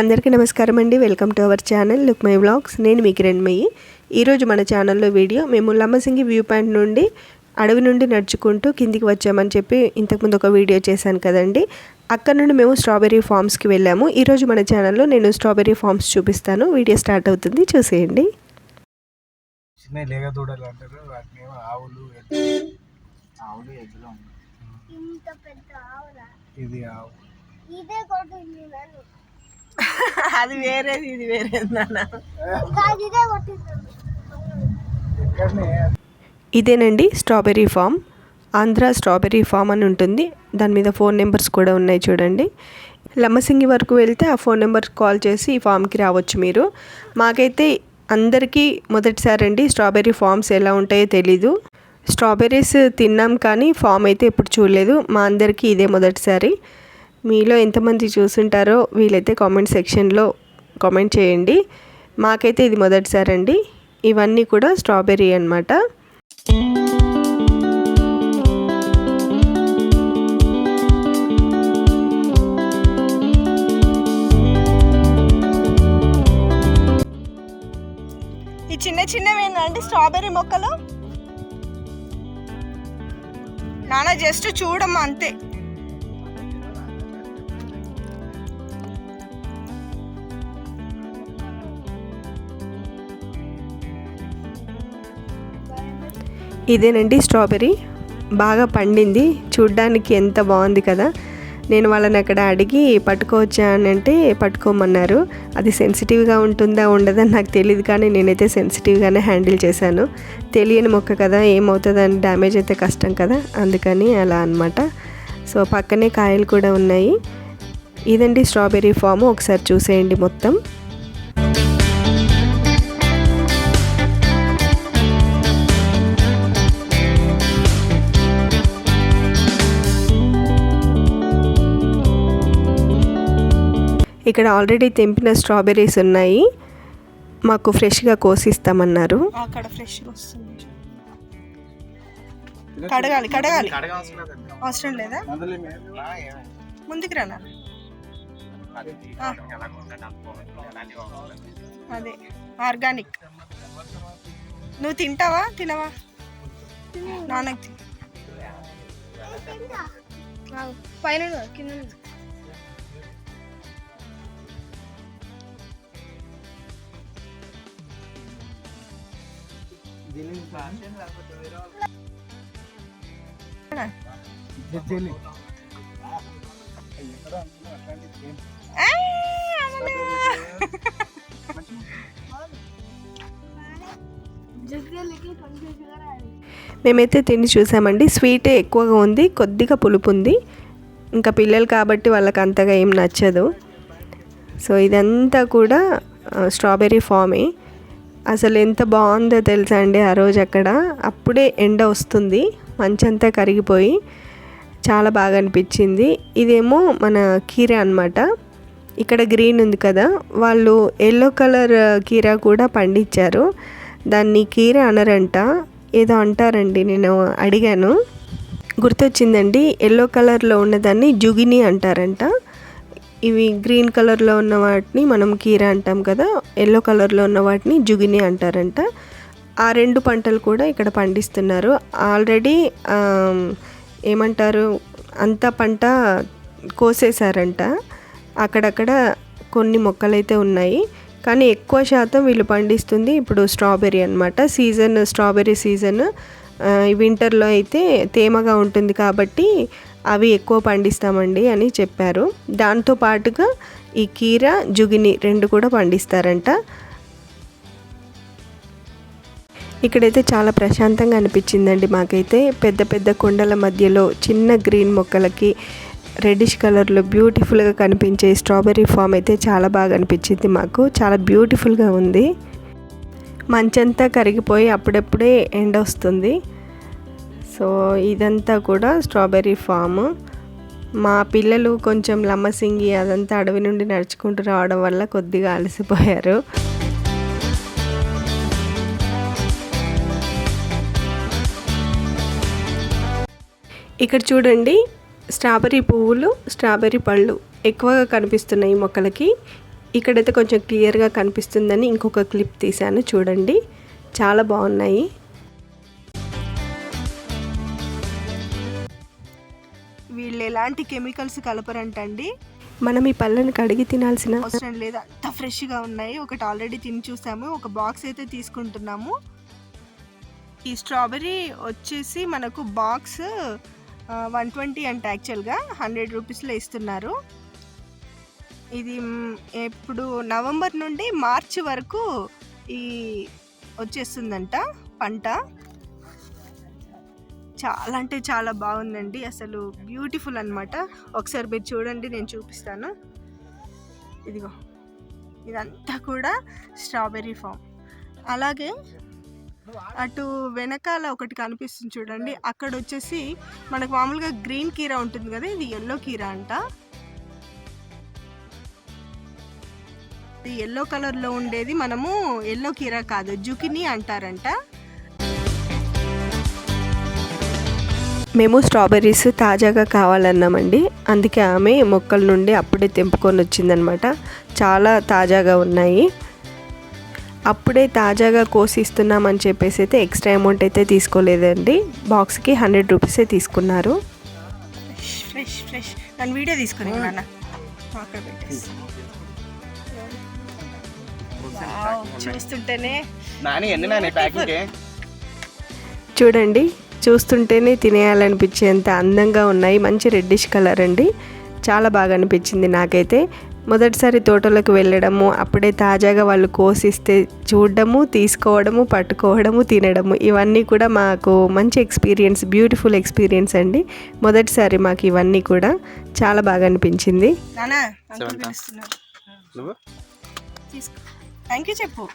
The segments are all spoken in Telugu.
అందరికీ నమస్కారం అండి. Welcome to our channel look my vlogs. నేను మీ కిరణ్ మయ్యి. ఈరోజు మన ఛానల్లో వీడియో. మేము లమ్మసింగి వ్యూ పాయింట్ నుండి అడవి నుండి నడుచుకుంటూ కిందికి వచ్చామని చెప్పి ఇంతకుముందు ఒక వీడియో చేశాను కదండి. అక్కడ నుండి మేము స్ట్రాబెర్రీ ఫామ్స్కి వెళ్ళాము. ఈరోజు మన ఛానల్లో నేను స్ట్రాబెర్రీ ఫామ్స్ చూపిస్తాను. వీడియో స్టార్ట్ అవుతుంది. చూసేయండి. చిన్న లేగ దూడలు అంటారు. వాటిని ఏమో ఆవులు ఎద్దులు. ఆవులు ఎద్దులు ఇంత పెద్ద ఆవులా ఇది ఆవు. ఇదే కొట్టింది నన్ను. అది వేరేది ఇది వేరేది నాన్న ఇదేనండి strawberry farm. Andhra strawberry farm అని ఉంటుంది. దాని మీద ఫోన్ నెంబర్స్ కూడా ఉన్నాయి చూడండి. లమ్మసింగి వరకు వెళ్తే ఆ ఫోన్ నెంబర్ కాల్ చేసి ఈ ఫామ్కి రావచ్చు మీరు. మాకైతే అందరికీ మొదటిసారి అండి స్ట్రాబెర్రీ ఫామ్స్ ఎలా ఉంటాయో తెలీదు. స్ట్రాబెర్రీస్ తిన్నాం కానీ ఫామ్ అయితే ఎప్పుడు చూడలేదు. మా అందరికీ ఇదే మొదటిసారి. మీలో ఎంతమంది చూసుంటారో వీలైతే కామెంట్ సెక్షన్లో కామెంట్ చేయండి. మాకైతే ఇది మొదటిసారి అండి. ఇవన్నీ కూడా స్ట్రాబెర్రీ అన్నమాట. ఈ చిన్న చిన్నవి ఏంటంటే స్ట్రాబెర్రీ మొక్కలు? నాన్న జస్ట్ చూడమ్మా అంతే. ఇదేనండి స్ట్రాబెర్రీ. బాగా పండింది. చూడ్డానికి ఎంత బాగుంది కదా. నేను వాళ్ళని అక్కడ అడిగి పట్టుకోవచ్చా అని అంటే పట్టుకోమన్నారు. అది సెన్సిటివ్గా ఉంటుందా ఉండదని నాకు తెలియదు కానీ నేనైతే సెన్సిటివ్గానే హ్యాండిల్ చేశాను. తెలియని మొక్క కదా ఏమవుతుందని డ్యామేజ్ అయితే కష్టం కదా అందుకని అలా అనమాట సో పక్కనే కాయలు కూడా ఉన్నాయి. ఇదండి స్ట్రాబెర్రీ ఫామ్. ఒకసారి చూసేయండి మొత్తం. ఇక్కడ ఆల్రెడీ తెంపిన స్ట్రాబెర్రీస్ ఉన్నాయి. మాకు ఫ్రెష్గా కోసిస్తామన్నారు. అక్కడ ఫ్రెష్ వస్తుంది. కడగాలి కడగాలి. అవసరం లేదా? ముందుకు రా. అదే ఆర్గానిక్. నువ్వు తింటావా? తినవా? నాన్నకి తిన్. పైన కింద మేమైతే తిని చూసామండి. స్వీట్ ఎక్కువగా ఉంది కొద్దిగా పులుపు ఉంది. ఇంకా పిల్లలు కాబట్టి వాళ్ళకి అంతగా ఏం నచ్చదు. సో ఇదంతా కూడా స్ట్రాబెర్రీ ఫామే. అసలు ఎంత బాగుందో తెలుసా అండి ఆ రోజు అక్కడ. అప్పుడే ఎండ వస్తుంది మంచంతా కరిగిపోయి చాలా బాగా అనిపించింది. ఇదేమో మన కీర అనమాట ఇక్కడ గ్రీన్ ఉంది కదా వాళ్ళు ఎల్లో కలర్ కీర కూడా పండించారు. దాన్ని కీర అనరంట ఏదో అంటారండి నేను అడిగాను. గుర్తొచ్చిందండి ఎల్లో కలర్లో ఉన్నదాన్ని జుగిని అంటారంట. ఇవి గ్రీన్ కలర్లో ఉన్న వాటిని మనం కీర అంటాం కదా ఎల్లో కలర్లో ఉన్న వాటిని జుగిని అంటారంట. ఆ రెండు పంటలు కూడా ఇక్కడ పండిస్తున్నారు. ఆల్రెడీ ఏమంటారు అంత పంట కోసేశారంట. అక్కడక్కడ కొన్ని మొక్కలైతే ఉన్నాయి. కానీ ఎక్కువ శాతం వీళ్ళు పండిస్తుంది ఇప్పుడు స్ట్రాబెర్రీ అనమాట సీజన్ స్ట్రాబెర్రీ సీజన్ వింటర్లో అయితే తేమగా ఉంటుంది కాబట్టి అవి ఎక్కువ పండిస్తామండి అని చెప్పారు. దాంతో పాటుగా ఈ కీర జుగిని రెండు కూడా పండిస్తారంట. ఇక్కడైతే చాలా ప్రశాంతంగా అనిపించిందండి మాకైతే. పెద్ద పెద్ద కొండల మధ్యలో చిన్న గ్రీన్ మొక్కలకి రెడ్డిష్ కలర్లో బ్యూటిఫుల్గా కనిపించే స్ట్రాబెర్రీ ఫామ్ అయితే చాలా బాగా అనిపించింది మాకు. చాలా బ్యూటిఫుల్గా ఉంది. మంచంతా కరిగిపోయి అప్పుడప్పుడే ఎండ వస్తుంది. సో ఇదంతా కూడా స్ట్రాబెర్రీ ఫామ్. మా పిల్లలు కొంచెం లమ్మసింగి అదంతా అడవి నుండి నడుచుకుంటూ రావడం వల్ల కొద్దిగా అలసిపోయారు. ఇక్కడ చూడండి స్ట్రాబెర్రీ పువ్వులు స్ట్రాబెర్రీ పళ్ళు ఎక్కువగా కనిపిస్తున్నాయి మొక్కలకి. ఇక్కడైతే కొంచెం క్లియర్గా కనిపిస్తుందని ఇంకొక క్లిప్ తీశాను చూడండి. చాలా బాగున్నాయి. వీళ్ళు ఎలాంటి కెమికల్స్ కలపరంటండి? మనం ఈ పళ్ళని కడిగి తినాల్సిన అవసరం లేదు. అంత ఫ్రెష్గా ఉన్నాయి. ఒకటి ఆల్రెడీ తిని చూసాము. ఒక బాక్స్ అయితే తీసుకుంటున్నాము. ఈ స్ట్రాబెర్రీ వచ్చేసి మనకు బాక్స్ వన్ ట్వంటీ అంటే యాక్చువల్గా. హండ్రెడ్ రూపీస్లో ఇస్తున్నారు. ఇది మ్, ఎప్పుడు నవంబర్ నుండి మార్చి వరకు ఈ వచ్చేస్తుందంట పంట. చాలా అంటే చాలా బాగుందండి. అసలు బ్యూటిఫుల్ అన్నమాట. ఒకసారి మీరు చూడండి నేను చూపిస్తాను. ఇదిగో ఇదంతా కూడా స్ట్రాబెర్రీ ఫామ్. అలాగే అటు వెనకాల ఒకటి కనిపిస్తుంది చూడండి. అక్కడ వచ్చేసి మనకు మామూలుగా గ్రీన్ కీరా ఉంటుంది కదా ఇది ఎల్లో కీరా అంట. ఇది ఎల్లో కలర్లో ఉండేది మనము ఎల్లో కీరా కాదు జుకిని అంటారంట. మేము స్ట్రాబెర్రీస్ తాజాగా కావాలన్నామండి. అందుకే ఆమె మొక్కల నుండి అప్పుడే తెంపుకొని వచ్చిందనమాట చాలా తాజాగా ఉన్నాయి. అప్పుడే తాజాగా కోసి ఇస్తున్నామని చెప్పేసి అయితే ఎక్స్ట్రా అమౌంట్ అయితే తీసుకోలేదండి. బాక్స్కి హండ్రెడ్ రూపీసే తీసుకున్నారు. Fresh fresh fresh. నన్ను వీడియో తీసుకుని చూస్తుంటేనే. చూడండి. చూస్తుంటేనే తినేయాలనిపించేంత అందంగా ఉన్నాయి. మంచి రెడ్డిష్ కలర్ అండి. చాలా బాగా అనిపించింది నాకైతే. మొదటిసారి తోటలోకి వెళ్ళడము అప్పుడే తాజాగా వాళ్ళు కోసిస్తే చూడడము తీసుకోవడము పట్టుకోవడము తినడము ఇవన్నీ కూడా మాకు మంచి ఎక్స్పీరియన్స్ బ్యూటిఫుల్ ఎక్స్పీరియన్స్ అండి. మొదటిసారి మాకు ఇవన్నీ కూడా చాలా బాగా అనిపించింది. థ్యాంక్ యూ చెప్పు.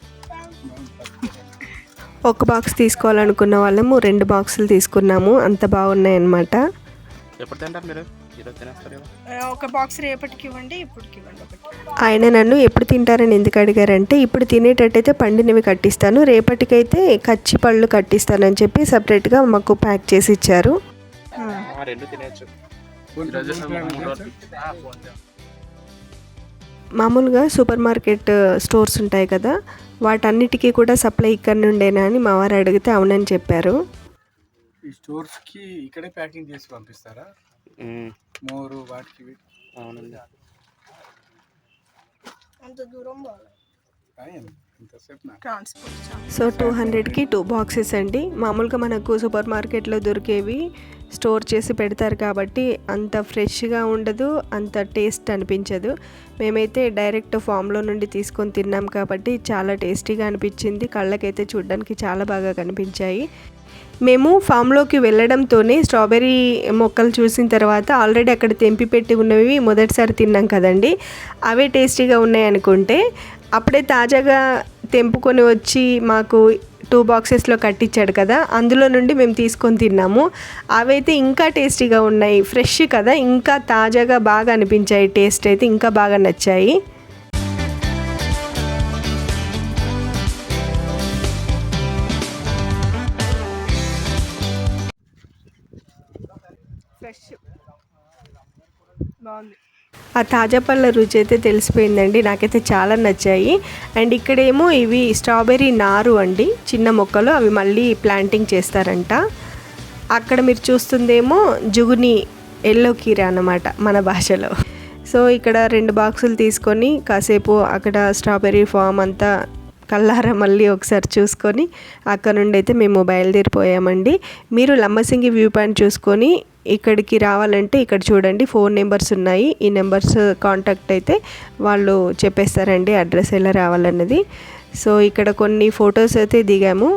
ఒక బాక్స్ తీసుకోవాలనుకున్న వాళ్ళము రెండు బాక్సులు తీసుకున్నాము. అంత బాగున్నాయి అన్నమాట ఎప్పుడు తింటారు మీరు? ఈరోజు తినేస్తారు కదా ఆ, ఒక బాక్స్ రేపటికి ఇవ్వండి ఇప్పటికి ఇవ్వండి ఆయన నన్ను ఎప్పుడు తింటారని ఎందుకు అడిగారంటే ఇప్పుడు తినేటట్టయితే పండినవి కట్టిస్తాను రేపటికైతే కచ్చి పళ్ళు కట్టిస్తానని చెప్పి సపరేట్గా మాకు ప్యాక్ చేసి ఇచ్చారు. మామూలుగా సూపర్ మార్కెట్ స్టోర్స్ ఉంటాయి కదా వాటన్నిటికీ కూడా సప్లై ఇక్కడ నుండేనా అని మా వారు అడిగితే అవునని చెప్పారు. ఈ స్టోర్స్కి ఇక్కడే ప్యాకింగ్ చేసి పంపిస్తారా? మోరు వాటికి వీటికి? అవునండి. అంత దూరం సో టూ హండ్రెడ్కి టూ బాక్సెస్ అండి. మామూలుగా మనకు సూపర్ మార్కెట్లో దొరికేవి స్టోర్ చేసి పెడతారు కాబట్టి అంత ఫ్రెష్గా ఉండదు అంత టేస్ట్ అనిపించదు. మేమైతే డైరెక్ట్ ఫామ్లో నుండి తీసుకొని తిన్నాం కాబట్టి చాలా టేస్టీగా అనిపించింది. కళ్ళకైతే చూడడానికి చాలా బాగా కనిపించాయి. మేము ఫామ్లోకి వెళ్ళడంతోనే స్ట్రాబెర్రీ మొక్కలు చూసిన తర్వాత ఆల్రెడీ అక్కడ తెంపి పెట్టి ఉన్నవి మొదటిసారి తిన్నాం కదండి. అవే టేస్టీగా ఉన్నాయి అనుకుంటే అప్పుడే తాజాగా తెంపుకొని వచ్చి మాకు టూ బాక్సెస్లో కట్టించాడు కదా అందులో నుండి మేము తీసుకొని తిన్నాము. అవైతే ఇంకా టేస్టీగా ఉన్నాయి ఫ్రెష్ కదా ఇంకా తాజాగా బాగా అనిపించాయి టేస్ట్ అయితే ఇంకా బాగా నచ్చాయి. ఆ తాజా పళ్ళ రుచి అయితే తెలిసిపోయిందండి నాకైతే చాలా నచ్చాయి. అండ్ ఇక్కడేమో ఇవి స్ట్రాబెర్రీ నారు అండి చిన్న మొక్కలు అవి మళ్ళీ ప్లాంటింగ్ చేస్తారంట. అక్కడ మీరు చూస్తుందేమో జుగుని ఎల్లో కీర అన్నమాట మన భాషలో. సో ఇక్కడ రెండు బాక్సులు తీసుకొని కాసేపు అక్కడ స్ట్రాబెర్రీ ఫామ్ అంతా కల్లారా మళ్ళీ ఒకసారి చూసుకొని అక్కడ నుండి అయితే మేము బయలుదేరిపోయామండి. మీరు లంబసింగి వ్యూ పాయింట్ చూసుకొని ఇక్కడికి రావాలంటే ఇక్కడ చూడండి ఫోన్ నెంబర్స్ ఉన్నాయి. ఈ నెంబర్స్ కాంటాక్ట్ అయితే వాళ్ళు చెప్పేస్తారండి అడ్రస్ ఎలా రావాలన్నది. సో ఇక్కడ కొన్ని ఫొటోస్ అయితే దిగాము.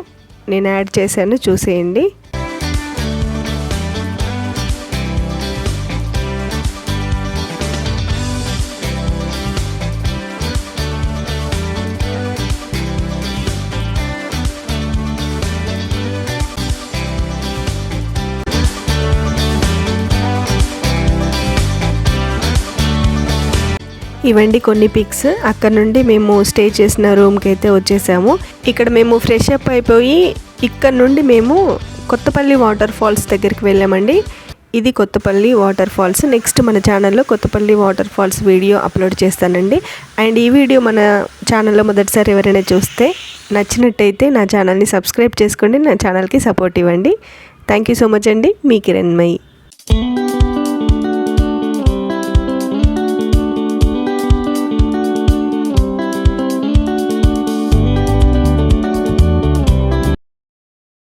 నేను యాడ్ చేశాను చూసేయండి. ఇవండి కొన్ని పిక్స్. అక్కడ నుండి మేము స్టే చేసిన రూమ్కి అయితే వచ్చేసాము. ఇక్కడ మేము ఫ్రెష్ అప్ అయిపోయి ఇక్కడ నుండి మేము కొత్తపల్లి వాటర్ ఫాల్స్ దగ్గరికి వెళ్ళామండి. ఇది కొత్తపల్లి వాటర్ ఫాల్స్. నెక్స్ట్ మన ఛానల్లో Kothapalli water falls video upload చేస్తానండి. అండ్ ఈ వీడియో మన ఛానల్లో మొదటిసారి ఎవరైనా చూస్తే నచ్చినట్టయితే నా ఛానల్ని సబ్స్క్రైబ్ చేసుకోండి. నా ఛానల్కి సపోర్ట్ ఇవ్వండి. థ్యాంక్ యూ సో మచ్ అండి. మీ కిరణ్మయి